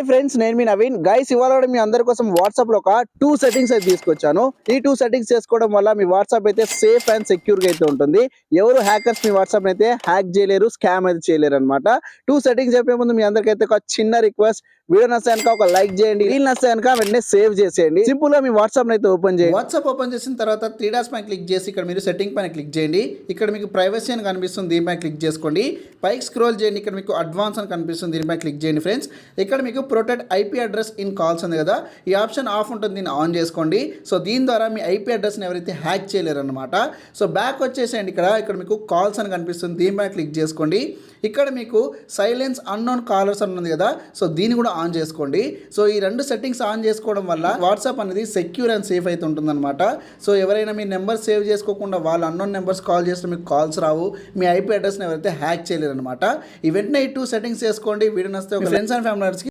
Hi friends నేను మీ Naveen. Guys ఇవాళ కూడా మీ అందరి కోసం వాట్సాప్లో ఒక టూ సెట్టింగ్స్ అయితే తీసుకొచ్చాను. ఈ టూ సెట్టింగ్స్ చేసుకోవడం వల్ల మీ వాట్సాప్ అయితే సేఫ్ అండ్ సెక్యూర్గా అయితే ఉంటుంది. ఎవరు హ్యాకర్స్ మీ వాట్సాప్ అయితే హ్యాక్ చేయలేరు స్కామ్ అయితే చేయలేరు అనమాట టూ సెట్టింగ్స్ చెప్పే ముందు మీ అందరికైతే ఒక చిన్న రిక్వెస్ట్ వీడియో నచ్చాక ఒక లైక్ చేయండి. రీల్ కనుక వెంటనే సేవ్ చేసేయండి. సింపుల్గా మీ వాట్సాప్ అయితే ఓపెన్ చేయండి. వాట్సాప్ ఓపెన్ చేసిన తర్వాత త్రీ డాట్స్ పైన క్లిక్ చేసి ఇక్కడ మీరు సెట్టింగ్ పైన క్లిక్ చేయండి. ఇక్కడ మీకు ప్రైవసీ అని కనిపిస్తుంది దీనిపై క్లిక్ చేసుకోండి. పైకి స్క్రోల్ చేయండి ఇక్కడ మీకు అడ్వాన్స్ అని కనిపిస్తుంది దీనిపై క్లిక్ చేయండి ఫ్రెండ్స్ ఇక్కడ మీకు protect IP address in calls ఉంది కదా ఈ ఆప్షన్ ఆఫ్ ఉంటుంది దీన్ని ఆన్ చేసుకోండి. సో దీని ద్వారా మీ ఐపీ అడ్రస్ని ఎవరైతే హ్యాక్ చేయలేరు అనమాట సో బ్యాక్ వచ్చేసేయండి ఇక్కడ. ఇక్కడ మీకు కాల్స్ అని కనిపిస్తుంది. దీనిపైన క్లిక్ చేసుకోండి. ఇక్కడ మీకు సైలెన్స్ అన్నోన్ కాలర్స్ అని ఉంది కదా సో దీన్ని కూడా ఆన్ చేసుకోండి. సో ఈ రెండు సెట్టింగ్స్ ఆన్ చేసుకోవడం వల్ల వాట్సాప్ అనేది సెక్యూర్ అండ్ సేఫ్ అయితే ఉంటుందన్నమాట. సో ఎవరైనా మీ నెంబర్ సేవ్ చేసుకోకుండా వాళ్ళ అన్నోన్ నెంబర్స్ కాల్ చేస్తే మీకు కాల్స్ రావు. మీ ఐపీ అడ్రస్ని ఎవరైతే హ్యాక్ చేయలేరు అనమాట ఈ వెంటనే ఈ టూ సెట్టింగ్స్ చేసుకోండి. వీడియో నస్తే ఒక ఫ్రెండ్స్ అండ్ ఫ్యామిలీస్కి